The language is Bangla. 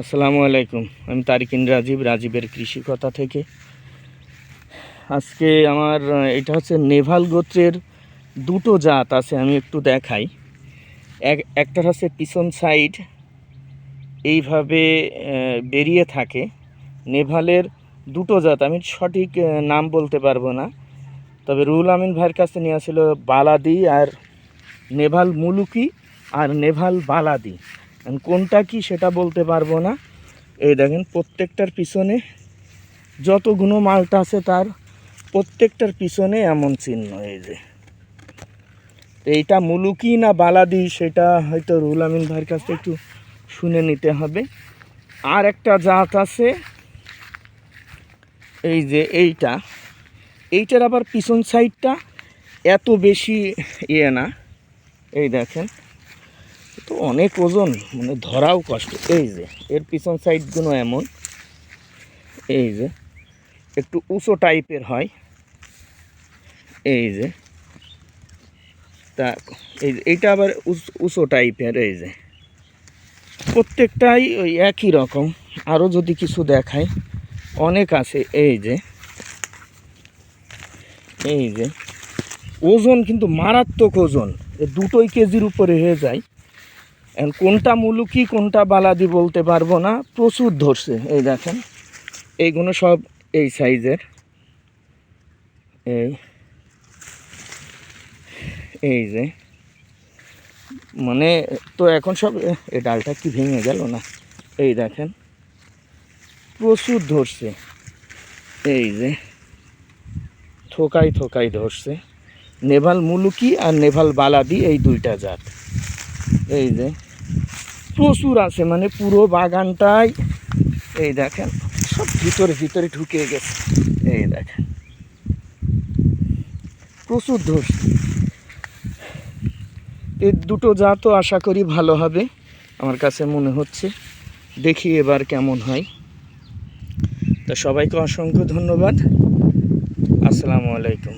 আসসালামু আলাইকুম। আমি তারিকিন রাজীব রাজীবের কৃষি কথা থেকে। আজকে আমার, এটা হচ্ছে নেভাল গোত্রের দুটো জাত আছে, আমি একটু দেখাই। এক একটা হচ্ছে পিছন সাইড, এইভাবে বেরিয়ে থাকে। নেভালের দুটো জাত, আমি সঠিক নাম বলতে পারব না। তবে রুহুল আমিন ভাইয়ের কাছে নিয়ে আসছিল বালাদি আর নেভাল মুলুকি আর নেভাল বালাদি। কোনটা কি সেটা বলতে পারব না। এই দেখেন, প্রত্যেকটার পিছনে যতগুলো মালটা আছে তার প্রত্যেকটার পিছনে এমন চিহ্ন, এই যে। এইটা মুলুকি না বালাদি, সেটা হয়তো রুল আমিন ভাইয়ের কাছ একটু শুনে নিতে হবে। আর একটা জাত আছে, এই যে এইটা। এইটার আবার পিছন সাইডটা এত বেশি ইয়ে না। এই দেখেন তো অনেক ওজন মানে ধরাও কষ্ট। এই যে, এর পিছন সাইডগুলো এমন। এই যে, একটু উঁচু টাইপের হয়। এই যে, তা, এই এইটা আবার উঁচ- টাইপের, এই যে। প্রত্যেকটাই ওই একই রকম। আরও যদি কিছু দেখায় অনেক আছে। এই যে এই যে, ওজন কিন্তু মারাত্মক ওজন। দুটোই কেজির উপরে হয়ে যায়। কোনটা মুলুকি, কোনটা বালাদি বলতে পারব না। প্রচুর ধরছে, এই দেখেন। এইগুলো সব এই সাইজের। এই। এই যে। মানে তো এখন সব এই ডালটা কি ভেঙে গেল না? এই দেখেন। প্রচুর ধরছে। এই যে। থোকাই থোকাই ধরছে। নেভাল মুলুকি আর নেভাল বালাদি, এই দুইটা জাত। এই যে, প্রচুর আছে মানে পুরো বাগানটাই, এই দেখেন, সব ভিতরে ভিতরে ঢুকে গেছে, এই দেখেন। প্রচুর ধরছে এই দুটো জাতও আশা করি ভালো হবে, আমার কাছে মনে হচ্ছে। দেখি এবার কেমন হয়। তো সবাইকে অসংখ্য ধন্যবাদ। আসসালামু আলাইকুম।